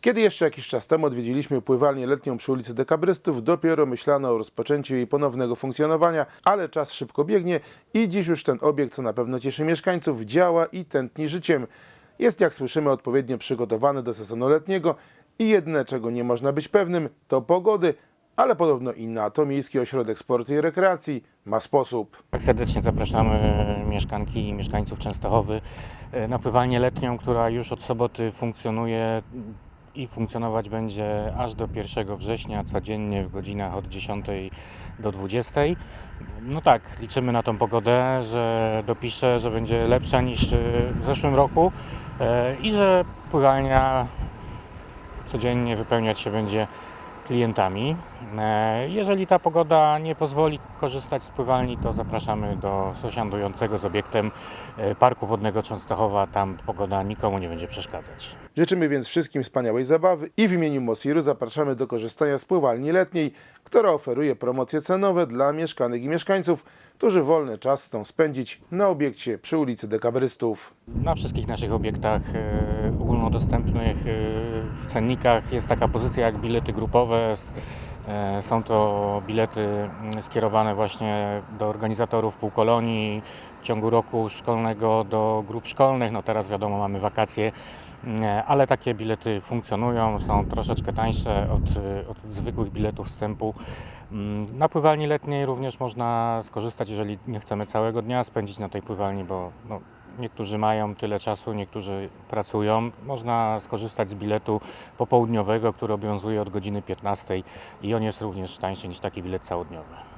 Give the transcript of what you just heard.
Kiedy jeszcze jakiś czas temu odwiedziliśmy pływalnię letnią przy ulicy Dekabrystów, dopiero myślano o rozpoczęciu jej ponownego funkcjonowania, ale czas szybko biegnie i dziś już ten obiekt, co na pewno cieszy mieszkańców, działa i tętni życiem. Jest, jak słyszymy, odpowiednio przygotowany do sezonu letniego i jedyne, czego nie można być pewnym, to pogody, ale podobno i na to Miejski Ośrodek Sportu i Rekreacji ma sposób. Tak serdecznie zapraszamy mieszkanki i mieszkańców Częstochowy e, na pływalnię letnią, która już od soboty funkcjonuje i funkcjonować będzie aż do 1 września, codziennie w godzinach od 10 do 20. No tak, liczymy na tą pogodę, że dopisze, że będzie lepsza niż e, w zeszłym roku e, i że pływalnia codziennie wypełniać się będzie klientami. E, Jeżeli ta pogoda nie pozwoli korzystać z pływalni, to zapraszamy do sąsiadującego z obiektem e, Parku Wodnego Częstochowa. Tam pogoda nikomu nie będzie przeszkadzać. Życzymy więc wszystkim wspaniałej zabawy i w imieniu Mosiru zapraszamy do korzystania z pływalni letniej, która oferuje promocje cenowe dla mieszkanek i mieszkańców, którzy wolny czas chcą spędzić na obiekcie przy ulicy Dekabrystów. Na wszystkich naszych obiektach e, ogólnodostępnych w cennikach jest taka pozycja jak bilety grupowe. E, Są to bilety mm, skierowane właśnie do organizatorów półkolonii w ciągu roku szkolnego, do grup szkolnych. No teraz wiadomo, mamy wakacje, mm, ale takie bilety funkcjonują, są troszeczkę tańsze od, e, od zwykłych biletów wstępu. Mm, Na pływalni letniej również można skorzystać, jeżeli nie chcemy całego dnia spędzić na tej pływalni, bo no, Niektórzy mają tyle czasu, niektórzy pracują. Można skorzystać z biletu popołudniowego, który obowiązuje od godziny 15 i on jest również tańszy niż taki bilet całodniowy.